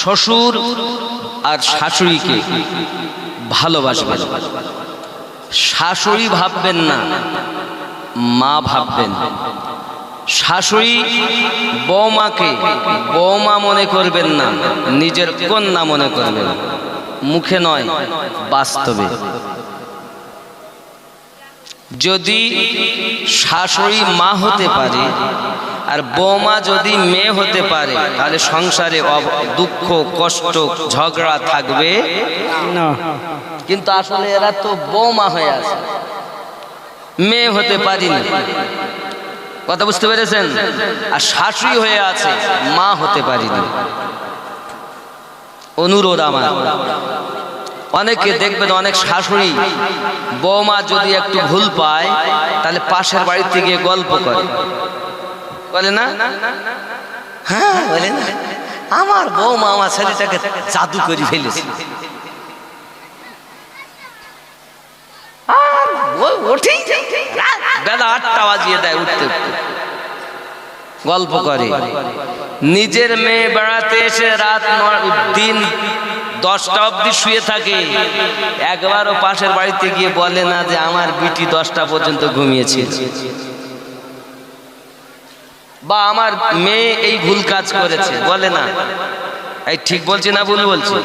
শ্বশুর আর শাশুড়িকে ভালোবাসবেন। শাশুড়ি ভাববেন না, মা ভাববেন। শাশুড়ি বৌমাকে বৌমা মনে করবেন না, নিজের কন্যা মনে করবেন। মুখে নয়, বাস্তবে। যদি শাশুড়ি মা হতে পারে আর বৌমা যদি মেয়ে হতে পারে তাহলে সংসারে দুঃখ কষ্ট ঝগড়া থাকবে? না। কিন্তু আসলে এরা তো বৌমা হয়ে আছে। মেয়ে হতে পারিনি। কথা বুঝতে পেরেছেন? আর শাশুড়ি হয়ে আছে মা হতে পারিনি। অনুরোধ আমার। অনেকে দেখবেন অনেক শাশুড়ি বৌমা যদি একটু ভুল পায় তাহলে পাশের বাড়িতে গিয়ে গল্প করে। বলে না? হ্যাঁ বলে না। আমার বৌমা আমার ছেলেটাকে জাদু করে ফেলেছে। গল্প করে। নিজের মেয়ে বেড়াতে এসে রাত দিন দশটা অবধি শুয়ে থাকে। একবারও পাশের বাড়িতে গিয়ে বলে না যে আমার বিটি দশটা পর্যন্ত ঘুমিয়েছিল বা আমার মেয়ে এই ভুল কাজ করেছে, বলে না। এই ঠিক বলছি না ভুল বলছি?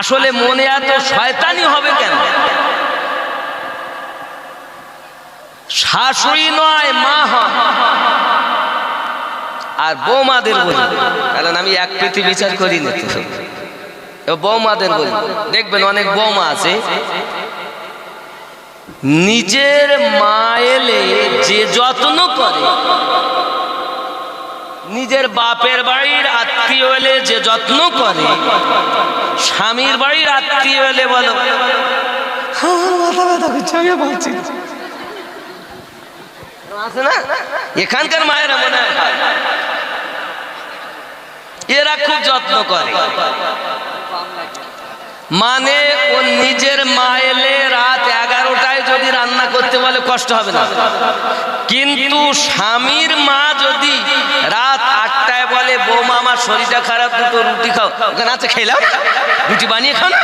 আসলে মনে এত শয়তানি হবে কেন? শাশুড়ি নয়, মা আর বৌমাদের বলি, কারণ আমি এক প্রীতি বিচার করি না বৌমাদের বলি, দেখবেন অনেক বৌমা আছে নিজের মা এলে যে যত্ন করে। নিজের বাপের বাড়ির আত্মীয় এলে যে যত্ন করে। স্বামীর বাড়ির আত্মীয় এলে বলো। আছে না? এখানকার মায়েরা মনে হয় এরা খুব যত্ন করে। মানে ও নিজের মা এলে রাত যদি রান্না করতে বলে কষ্ট হবে না। কিন্তু স্বামীর মা যদি রাত আটটায় বলে, বৌমা, আমার শরীরটা খারাপ, দুটো রুটি খাও। ওখানে আছে খেলাম রুটি বানিয়ে খাও। না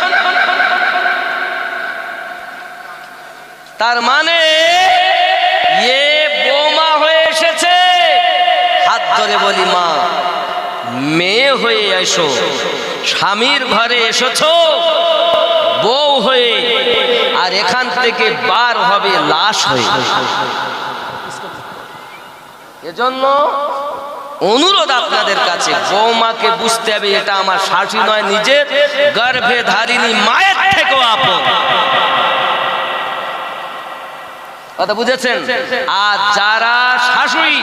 তার মানে এ বৌমা হয়ে এসেছে। হাত ধরে বলি, মা, মেয়ে হয়ে এসো, স্বামীর ঘরে এসেছ বউ হয়ে আর এখান থেকে বার হবে, লাশ হয়ে। এজন্য অনুরোধ আপনাদের কাছে বৌমাকে বুঝতে হবে, এটা আমার শাশুড়ি নয়, নিজের গর্ভে ধারিনী, মায়ের থেকেও আপন। কথা বুঝেছেন? আর যারা শাশুড়ি,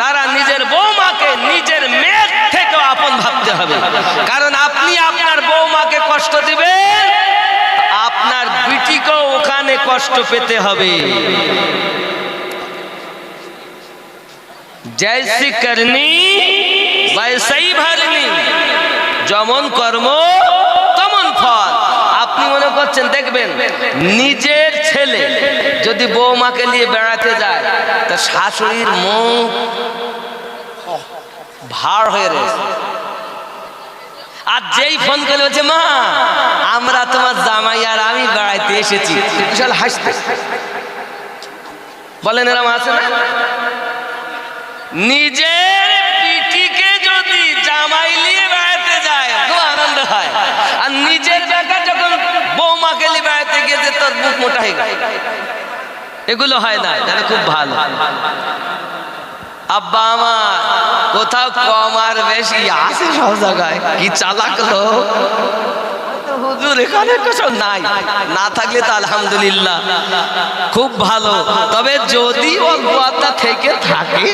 তারা নিজের বৌমাকে নিজের মেয়ের থেকেও আপন ভাবতে হবে। কারণ আপনি আপনার বৌমাকে কষ্ট দিবেন আপনার বিটিকেও ওখানে কষ্ট পেতে হবে। জৈসি করনি বৈসাই ভরনি যেমন কর্ম, তেমন ফল। আপনি মনে করছেন, দেখবেন, নিজের ছেলে যদি বৌমাকে নিয়ে বেড়াতে যায় তা শাশুড়ির মুখ ভার হয়ে রয়েছে। আর যেই ফোন করে বলছে, মা, আমরা তোমার জামাই আর আমি বেড়াইতে এসেছি। বিশাল হাসতে। বলেন এরম আছে না? নিজের পিটিকে যদি জামাই নিয়ে বেড়াতে যায় তো আনন্দ হয়। আর নিজের বেটা যখন বৌমাকে নিয়ে বেড়াতে গিয়েছে, তোর বুক মোটা হয়ে গেল। এগুলো হয় না এটা খুব ভালো। আব্বা আমার, কোথাও কম আর বেশি। আছে সব জায়গায়, কি চালাক লোক। এখানে কিছু নাই। না থাকলে আলহামদুলিল্লাহ। খুব ভালো। তবে যদি অল্পতা থেকে থাকে,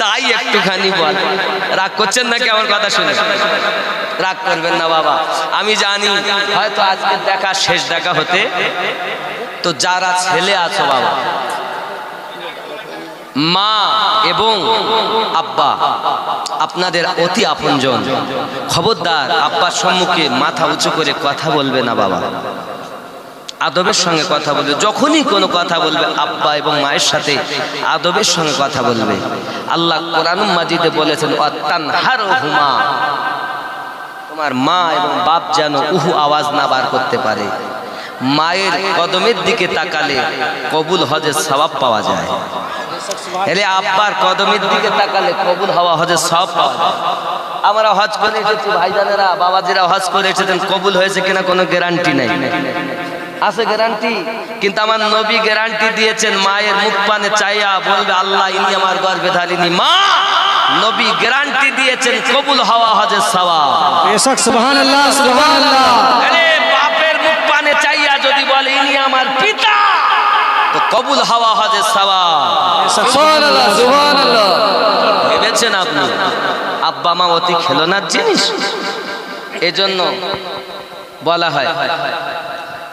তাই একটুখানি বল। রাগ করছেন নাকি আমার কথা শুনে? রাগ করবেন না বাবা। আমি জানি, হয়তো আজকে দেখা, শেষ দেখা হতে। তো যারা ছেলে আছো বাবা মা এবং আব্বা, আপনাদের অতি আপনজন। খবরদার, আব্বার সম্মুখে মাথা উঁচু করে কথা বলবে না বাবা। আদবের সঙ্গে কথা বলবে, যখনই কোনো কথা বলবে, আব্বা এবং মায়ের সাথে আদবের সঙ্গে কথা বলবে। আল্লাহ কোরআন মাজিদে বলেছেন হুমা তোমার মা এবং বাপ যেন উহু আওয়াজ না বার করতে পারে। মায়ের কদমের দিকে তাকালে কবুল হজের সবাব পাওয়া যায়। এলে আব্বার কদমের দিকে তাকালে কবুল হওয়া হজের সব পাওয়া আমরা হজ করে এসেছি ভাইজানেরা বাবাজিরা হজ করে এসেছেন কবুল হয়েছে কিনা কোনো গ্যারান্টি নেই। আছে গ্যারান্টি কিন্তু আমার নবী গ্যারান্টি দিয়েছেন মায়ের মুখ পানে চাইয়া বলবে আল্লাহ ইনি আমার গর্বে ধারিনি মা নবী গ্যারান্টি দিয়েছেন কবুল হওয়া হজের সওয়াব। বেশক সুবহান আল্লাহ সুবহান আল্লাহ আরে বাপের মুখ পানে চাইয়া যদি বলে ইনি আমার পিতা তো কবুল হাওয়া হজের সুবহান ভেবেছেন আপনি? আব্বা মা অতি খেলনার জিনিস? এজন্য বলা হয়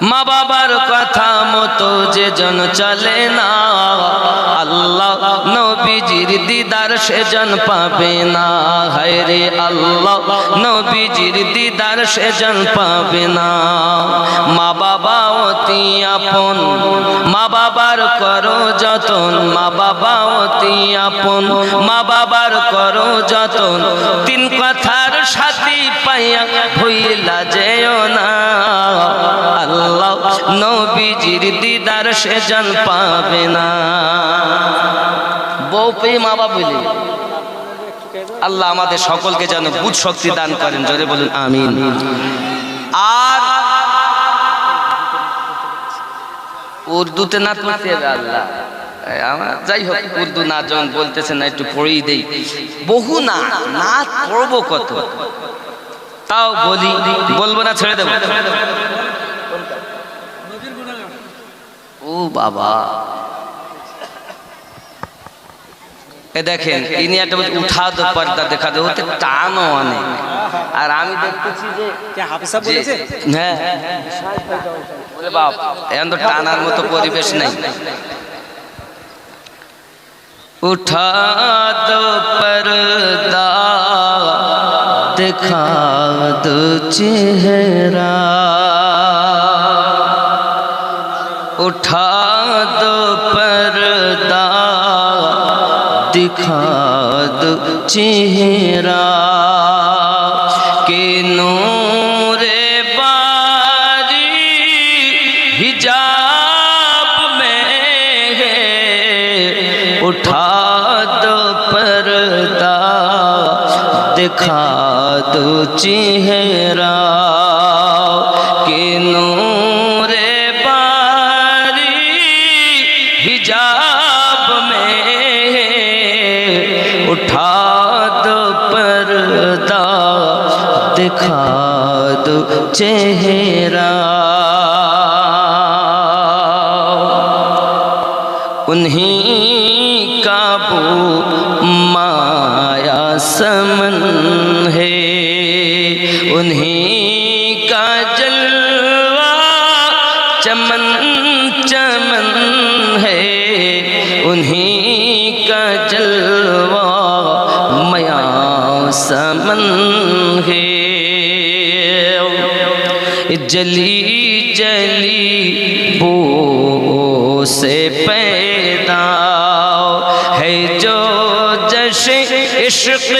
মা বাবার কথা মতো যে জন চলে না, আল্লাহ নবীজির দিদার সেজন পাবে না। হায় রে আল্লাহ নবীজির দিদার সেজন পাবে না। মা বাবা অতি আপন, মা বাবার করো যতন, মা বাবা অতি আপন, মা বাবার করো যতন। তিন কথার সাথী পাইয়া ভইলা যেও নবীজির দিদার সেজন পাবে না। বউ পেয়ে মা বাবা বলি আল্লাহ আমাদের সকলকে যেন বুঝ শক্তি দান করেন, জোরে বলুন, আমিন। আর উর্দুতে না আল্লাহ। যাই হোক, উর্দু না যখন বলতেছে না, একটু পড়েই দেই। বহু না না পড়ব কত? তাও বলি, বলব না, ছেড়ে দেবো ও বাবা। এ দেখেন ইনি একটা উঠা দো পর্দা দেখা দে ওতে টানও অনেক। আর আমি দেখতেছি যে হাফিজ সাহেব বলেছে? হ্যাঁ। বাপ এখন তো টানার মতো পরিবেশ নেই। উঠা দো পর্দা দেখা দো চেহারা। دکھا دو چہرہ کہ نور باری ہجاب میں ہے۔ اٹھا دو پردہ، دکھا دو چہرہ کہ نور باری میں دکھا دو چہرہ۔ انہیں قابو مایا سمن ہے۔ انہیں کا جلوہ چمن چمن ہے۔ انہیں کا جلوہ میاں سمن ہے۔ جلی جلی بو سے پیدا ہے جو جش عشق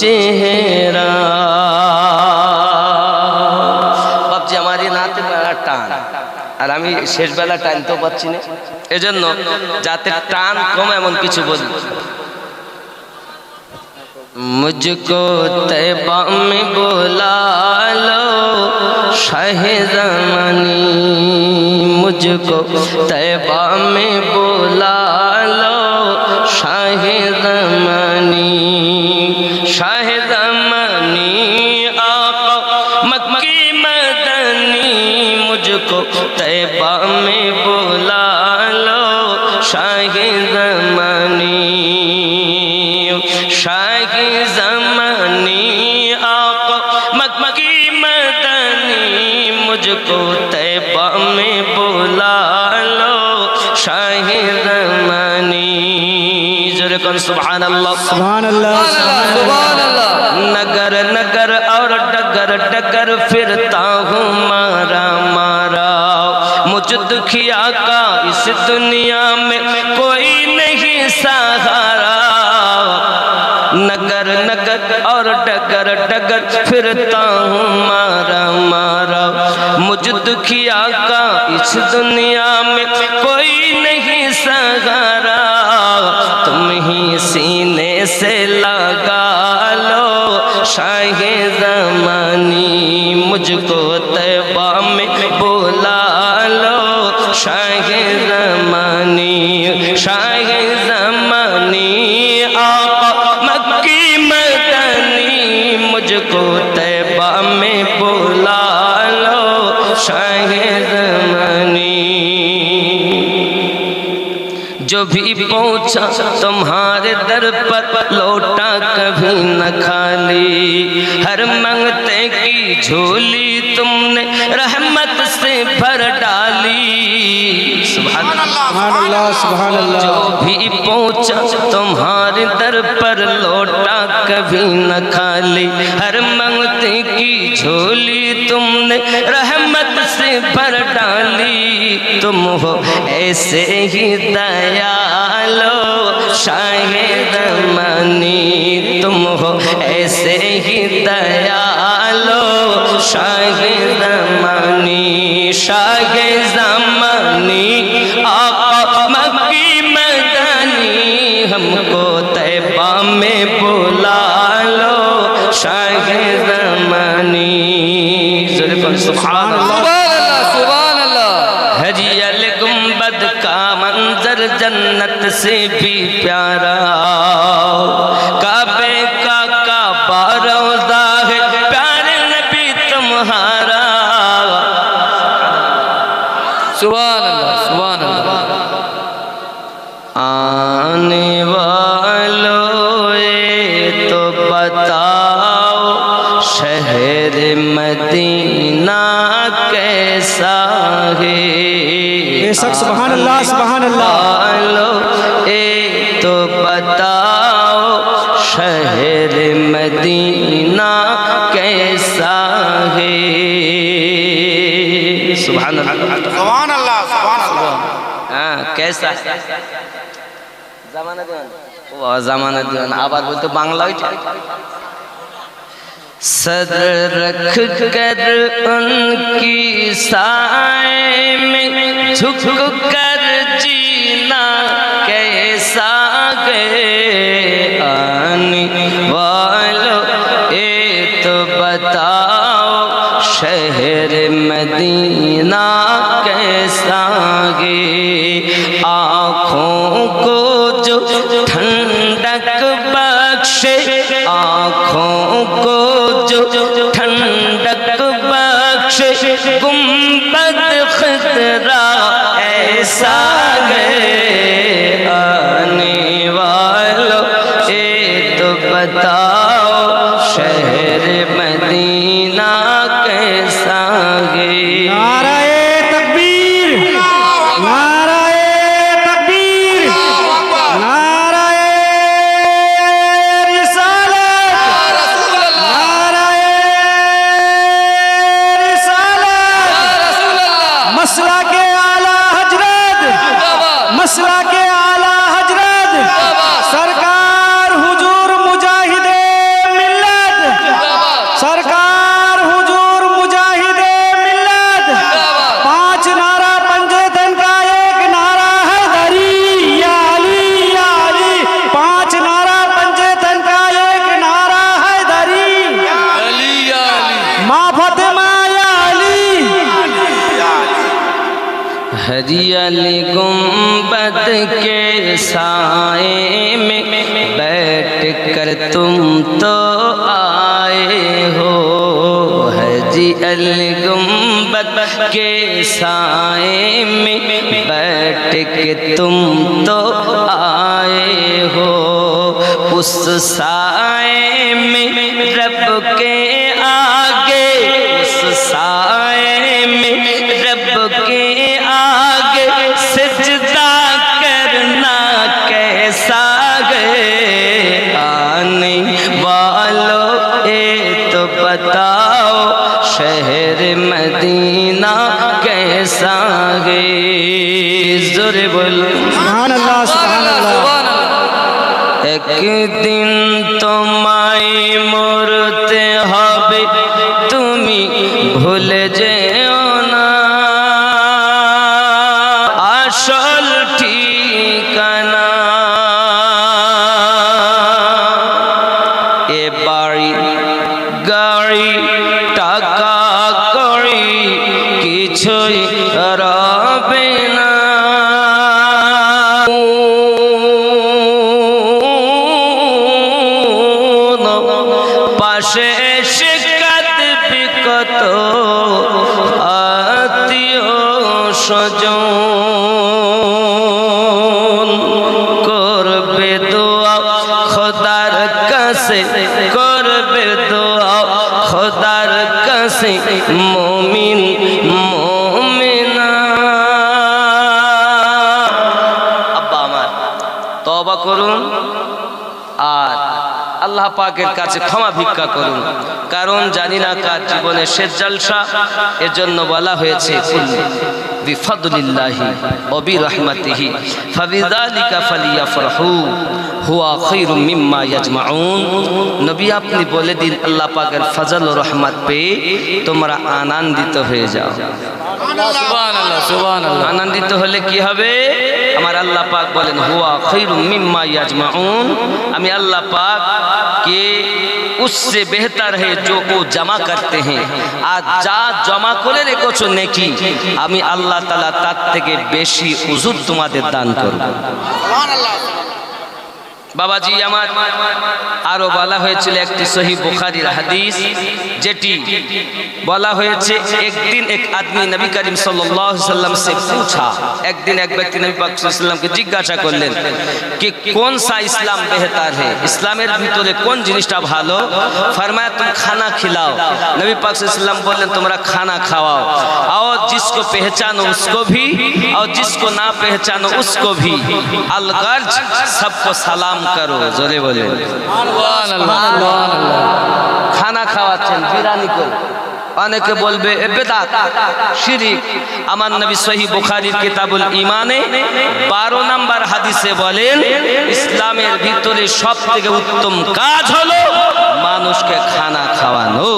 চেহারা। বাপজি আমার নাতে বেলা টান। আর আমি শেষবেলা টানতেও পাচ্ছি না। এজন্য যাতে টান কম এমন কিছু বলি। মুঝকো তেবা মে বোলালো শাহে জামানি। মুঝকো তেবা বোলা मुझको तैबा में बुला लो शाही जमानी जोरे कौन सुभान अल्लाह सुभान अल्लाह सुभान अल्लाह नगर नगर और डगर डगर फिरता हूँ मारा मारा मुझ दुखिया का इस दुनिया में कोई और डगर डगर फिरता हूँ मारा मारा मुझ दुखिया का इस दुनिया में कोई नहीं सहारा तुम ही सीने से लगा लो शाहे जमानी मुझको جو بھی پہنچا تمہارے در پر لوٹا کبھی نہ کھالی۔ ہر منگتے کی جھولی تم نے رحمت سے بھر ڈالی۔ سبحان اللہ سبحان اللہ جو بھی پہنچا تمہارے در پر لوٹا کبھی نہ کھالی۔ ہر منگتے کی جھولی تم نے رحمت سے بھر ڈالی۔ तुम हो ऐसे ही दयालो शाहिद मनी तुम हो ऐसे ही दयालो शाहिद मनी शाहिद سبحان اللہ سبحان اللہ۔ آنے والوئے تو بتاؤ شہر مدینہ کیسا ہے؟ سبحان اللہ سبحان اللہ۔ হ্যাঁ কেসা জামানা দিওয়ান ও জামানা দিওয়ান আবার বলতো বাংলা ওইটা सदर रख कर उनकी साए में झुक कर जीना कैसा गए आने वालों ए तो बताओ शहर मदीना कैसा गे کو جو ٹھنڈک بخشے آنکھوں کو ہری علی گمبت کے سائے میں بیٹھ کر تم تو آئے ہو۔ ہری علی گمبت کے سائے میں بیٹھ کے تم تو آئے ہو۔ اس سائے میں رب کے একদিন তোমায় মরতে হবে, তুমি ভুলে যেও না। আসল ঠিকানা। এ বাড়ি গাড়ি টাকা করি, কিছুই করুন। আর আল্লাহ পাকের কাছে ক্ষমা ভিক্ষা করুন। কারণ জানি না কার জীবনে শেষ জলসা এর জন্য বলা হয়েছে অবি হুয়া নবী আপনি বলে দিন, আল্লাহ পাকের ফজল রহমত পেয়ে তোমরা আনন্দিত হয়ে যাও। আনন্দিত হলে কি হবে আমার আল্লাহ পাক বলেন হুয়া খৈরুম মিম্মা ইয়াজমাউন আমি আল্লাহ पाक के उससे बेहतर है जो को जमा करते हैं আর যা জমা করে রেখেছো নেকি আমি আল্লাহ তাআলা তার থেকে বেশি উজুর তোমাদের দান করব বাবাজি, আমার আরও বলা হয়েছিল একটি সহি বুখারির হাদিস, যেটি বলা হয়েছে, একদিন এক আদমি নবী করিম সাল্লাম সে পুছা, একদিন এক ব্যক্তি নবী পাকসাল্লামকে জিজ্ঞাসা করলেন কি কোন সা ইসলাম বেহতার হে? ইসলামের ভিতরে কোন জিনিসটা ভালো? ফরমায়া, তুমি খানা খিলাও। নবী পাকসাল্লাম বললেন, তোমরা খানা খাওয়াও। আও জিসক পেহচানো উসকো ভি, আও জিসক না পেহচানো উসকো ভি। আলগর্জ সবক সালাম করো, জোরে বলেন খানা খাওয়াচ্ছেন বিরানি করে। অনেকে বলবে বেদাত, শিরিক। আমার নবী সহি বুখারীর কিতাবুল ইমানে বারো নাম্বার হাদিসে বলেন, ইসলামের ভিতরে সব থেকে উত্তম কাজ হলো মানুষকে খানা খাওয়ানো।